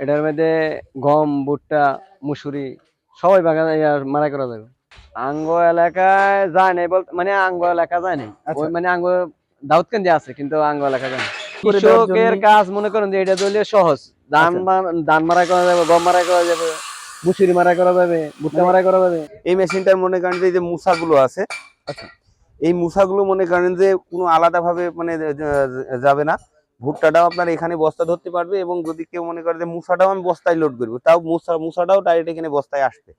এটার মধ্যে গম ভুট্টা মুসুরি সবাই বাগান মারাই করা যাবে। আঙ্গ এলাকায় যায় নাই বলতে মানে আঙ্গ এলাকা যায় নাই। আচ্ছা। ওই মানে আঙ্গ দাউদকান্দি আছে কিন্তু আঙ্গ এলাকা যায় কৃষকের কাজ মনে করেন যে এটা দলীয় সহজ। ধান আচ্ছা। ধান মারাই করা যাবে গম মারাই করা যাবে মুসুরি মারাই করা যাবে ভুট্টা মানে- মারাই করা যাবে। এই মেশিনটার মনে করেন যে মুসাগুলো আছে আচ্ছা। এই মুসাগুলো মনে করেন যে কোনো আলাদা ভাবে মানে যাবে না। ভুট্টাটাও আপনার এখানে বস্তা ধরতে পারবে এবং যদি কেউ মনে করে যে মুসাটাও আমি বস্তায় লোড করব, তাও মুসা, মুসাটাও ডাইরেক্ট এখানে বস্তায় আসবে।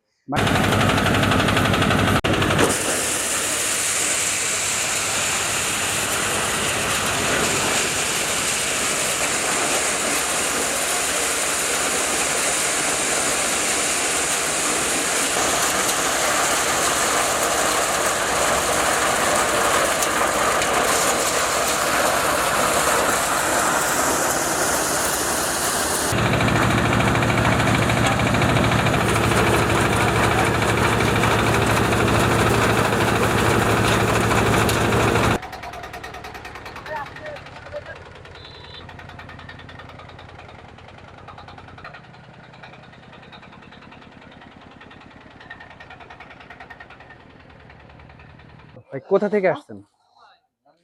ভাই কোথা থেকে আসছেন?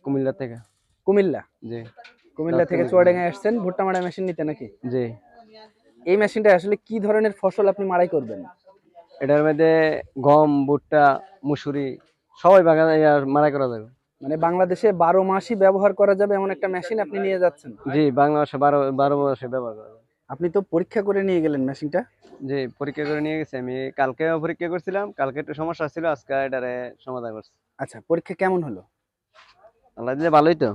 কুমিল্লা থেকে। কুমিল্লা? জি। কুমিল্লা থেকে চুয়াডাঙ্গায় আসছেন ভুট্টা মারা মেশিন নিতে নাকি? জি। এই মেশিনটা আসলে কি ধরনের ফসল আপনি মারাই করবেন? এটার মধ্যে গম ভুট্টা মুসুরি সবাই বাগান মারাই করা যাবে। মানে বাংলাদেশে বারো মাসই ব্যবহার করা যাবে এমন একটা মেশিন আপনি নিয়ে যাচ্ছেন? জি বাংলা মাসে বারো বারো মাসে ব্যবহার করা যাবে। আপনি তো পরীক্ষা করে নিয়ে গেলেন মেশিনটা জি পরীক্ষা করে নিয়ে গেছি। আমি কালকেও পরীক্ষা করছিলাম কালকে একটু সমস্যা ছিল আজকে এটারে সমাধান করছি। আচ্ছা পরীক্ষা কেমন হলো? আল্লাহ দিলে ভালোই তো।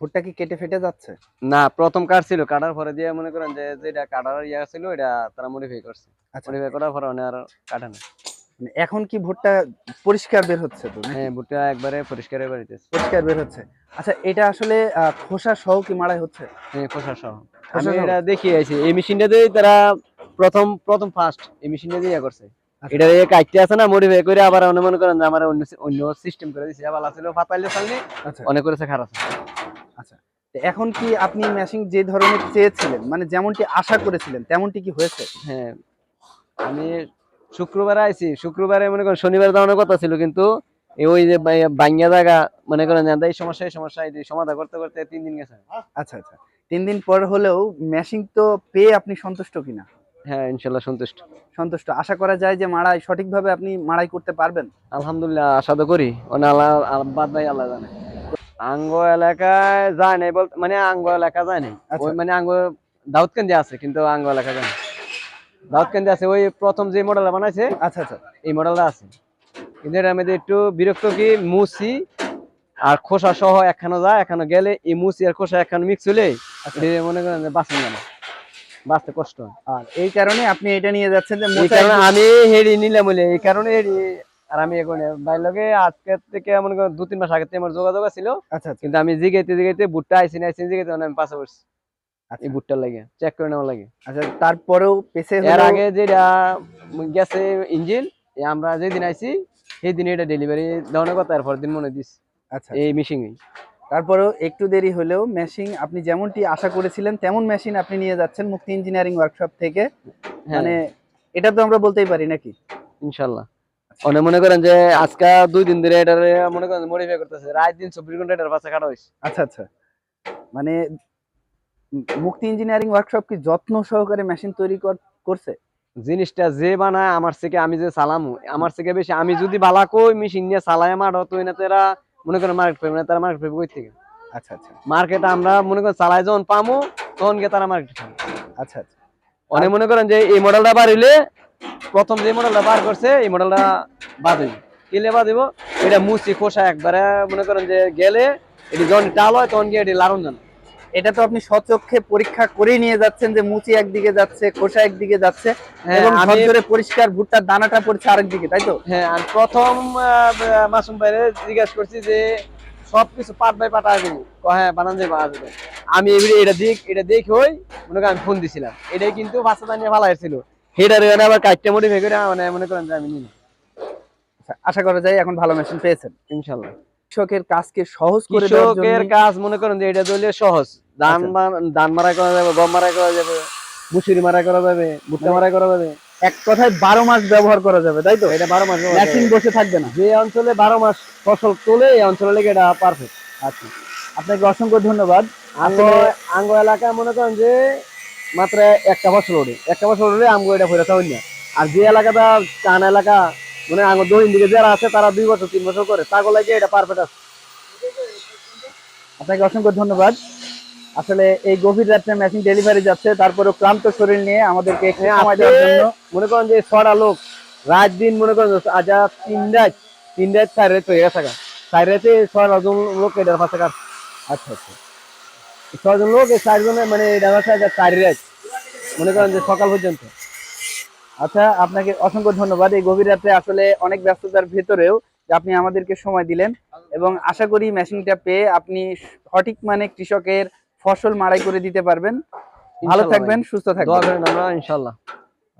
ভুট্টা কি কেটে ফেটে যাচ্ছে? না প্রথম কাট ছিল কাটার পরে দিয়ে মনে করেন যে যেটা কাটার ইয়া ছিল এটা তারা মডিফাই করছে। আচ্ছা। মডিফাই করার পরে অনেক আর কাটে না। মানে এখন কি ভুট্টা পরিষ্কার বের হচ্ছে তো? হ্যাঁ ভুট্টা একবারে পরিষ্কার হয়ে বাড়িতেছে পরিষ্কার বের হচ্ছে। আচ্ছা এটা আসলে খোসা সহ কি মারাই হচ্ছে? হ্যাঁ খোসা সহ। আমি এটা দেখিয়ে আইছি এই মেশিনটা দিয়ে তারা প্রথম প্রথম ফার্স্ট এই মেশিনটা দিয়ে ইয়া করছে। এটা এই কাটতে আছে না মডিফাই করে আবার অনেক মনে করেন যে আমার অন্য অন্য সিস্টেম করে দিছে। আবার ছিল ফাতাইলে সামনে আচ্ছা। অনেক করেছে খারাপ আচ্ছা। এখন কি আপনি মেশিন যে ধরনের চেয়েছিলেন মানে যেমনটি আশা করেছিলেন তেমনটি কি হয়েছে? হ্যাঁ আমি শুক্রবার আইছি। শুক্রবারে মনে করেন শনিবার যাওয়ার কথা ছিল কিন্তু ওই যে বাঙ্গা জায়গা মনে করেন এই সমস্যা এই সমস্যা এই সমাধান করতে করতে তিন দিন গেছে। আচ্ছা আচ্ছা। তিন দিন পর হলেও মেশিন তো পেয়ে আপনি সন্তুষ্ট কিনা? হ্যাঁ ইনশাল্লাহ সন্তুষ্ট। সন্তুষ্ট। আশা করা যায় যে মাড়াই সঠিকভাবে আপনি মাড়াই করতে পারবেন। আলহামদুলিল্লাহ আশা তো করি। আল্লাহ আল্লাহ- বাদ ভাই আল্লাহ জানে। আঙ্গ এলাকায় যায় নাই বলতে মানে আঙ্গ এলাকা যায় নাই। আচ্ছা। ওই মানে আঙ্গ দাউদকান্দি আছে কিন্তু আঙ্গ এলাকা যায় না দাউদকান্দি আছে ওই প্রথম যে মডেলটা বানাইছে আচ্ছা আচ্ছা। এই মডেলটা আছে। কিন্তু এটার মধ্যে একটু বিরক্ত কি মুসি আর খোসা সহ একখানো যায় এখানে গেলে এই মুসি আর খোসা একখানো মিক্স হলে আচ্ছা। মনে করেন যে বাঁচেন না। বাঁচতে কষ্ট আর এই কারণে আপনি এটা নিয়ে যাচ্ছেন যে এই কারণে আমি হেরি নিলাম বলে এই কারণে হেরি আর আমি এখন ভাই লগে আজকে থেকে মনে করেন দু তিন মাস আগে থেকে আমার যোগাযোগ ছিল আচ্ছা আচ্ছা। কিন্তু আমি জিগাইতে জিগাইতে বুটটা আইসি না আইসি জিগাইতে মানে আমি পাশে আচ্ছা। এই বুটটার লাগে চেক করে নেওয়া লাগে। আচ্ছা তারপরেও পেছে এর আগে যেটা গেছে ইঞ্জিন আমরা যেদিন আইছি সেই দিন এটা ডেলিভারি দেওয়ার কথা এরপর দিন মনে দিস। আচ্ছা এই মিশিং তারপরেও একটু দেরি হলেও মেশিন আপনি যেমনটি আশা করেছিলেন তেমন মেশিন আপনি নিয়ে যাচ্ছেন মুক্তি ইঞ্জিনিয়ারিং ওয়ার্কশপ থেকে। হ্যাঁ। মানে এটা তো আমরা বলতেই পারি নাকি? ইনশাল্লাহ অনেক মনে করেন যে আজকে দুই দিন ধরে এটা মনে করেন মডিফাই করতেছে। রাত দিন চব্বিশ ঘণ্টা এটার পাশে কাটা হয়েছে আচ্ছা আচ্ছা। মানে মুক্তি ইঞ্জিনিয়ারিং ওয়ার্কশপ কি যত্ন সহকারে মেশিন তৈরি কর- করছে? জিনিসটা যে বানায় আমার থেকে আমি যে চালামু আমার থেকে বেশি আমি যদি বালা কই মেশিন নিয়ে চালাই আমার হতো না তারা মনে করেন মার্কেট পাবে না তারা মার্কেট পাবে কই থেকে? আচ্ছা আচ্ছা। মার্কেট আমরা মনে করেন চালাই যখন পামো তখন গিয়ে তারা মার্কেট পাবে। আচ্ছা আচ্ছা। অনেক মনে করেন যে এই মডেলটা বাড়িলে প্রথম যে মডেলটা বার করছে এই মডেলটা বাদ হইব। কিলে বাদ হইব? এটা মুচি খোসা একবারে মনে করেন যে গেলে এটি যখন টাল হয় তখন গিয়ে এটি লারণ জান এটা তো আপনি সচক্ষে পরীক্ষা করে নিয়ে যাচ্ছেন যে মুচি একদিকে যাচ্ছে খোসা একদিকে যাচ্ছে হ্যাঁ, এবং ঝরঝরে পরিষ্কার ভুট্টার দানাটা পড়ছে আরেক দিকে তাই তো? হ্যাঁ প্রথম মাসুম ভাইরে জিজ্ঞাসা করছি যে সবকিছু পার্ট বাই পার্ট আসবে হ্যাঁ বানান যাবে আসবে। আমি এবারে এটা দিক এটা দেখ হই মনে করেন আমি ফোন দিছিলাম। এটাই কিন্তু বাচ্চা নিয়ে ভালো হয়েছিল। হেডার আবার কাইটটা মডিফাই করে মানে মনে করেন যে আমি নিলাম আচ্ছা, আশা করা যায় এখন ভালো মেশিন পেয়েছেন। ইনশাল্লাহ। কৃষকের কাজকে সহজ করে কৃষকের কাজ মনে করেন যে এটা দলীয় সহজ। ধান আচ্ছা। ধান মারাই করা যাবে গম করা যাবে মুসুরি মারা করা যাবে ভুট্টা মারা করা যাবে। এক কথায় বারো মাস ব্যবহার করা যাবে তাই তো? এটা বারো মাস মেশিন বসে থাকবে না। যে অঞ্চলে বারো মাস ফসল তোলে এই অঞ্চলে লেগে এটা পারফেক্ট আচ্ছা। আপনাকে অসংখ্য ধন্যবাদ। আঙ্গ এলাকায় মনে করেন যে মাত্র একটা ফসল ওঠে একটা ফসল ওঠে আমগো এটা ফেরত হয় না। আর যে এলাকাটা কান এলাকা মানে আঙ্গ দক্ষিণ দিকে যারা আছে তারা দুই বছর তিন বছর করে। তাকে লাগে এটা পারফেক্ট আছে। আপনাকে অসংখ্য ধন্যবাদ। আসলে এই গভীর রাত্রে মেশিন ডেলিভারি যাচ্ছে তারপরে ক্লান্ত শরীর নিয়ে আমাদেরকে একটু হ্যাঁ, সময় দেওয়ার জন্য। মনে করেন যে ছটা লোক রাত দিন মনে করেন আজ তিন রাত তিন রাত চার রাত হয়ে গেছে চার রাতে ছটা জন লোক এটার পাশে কাজ আচ্ছা আচ্ছা। ছজন লোক এই চারজনে মানে এটা হচ্ছে যে চার রাত মনে করেন যে সকাল পর্যন্ত। আচ্ছা আপনাকে অসংখ্য ধন্যবাদ। এই গভীর রাত্রে আসলে অনেক ব্যস্ততার ভেতরেও যে আপনি আমাদেরকে সময় দিলেন এবং আশা করি মেশিনটা পেয়ে আপনি সঠিক মানে কৃষকের ফসল মাড়াই করে দিতে পারবেন। ভালো থাকবেন সুস্থ থাকবেন। ইনশাল্লাহ।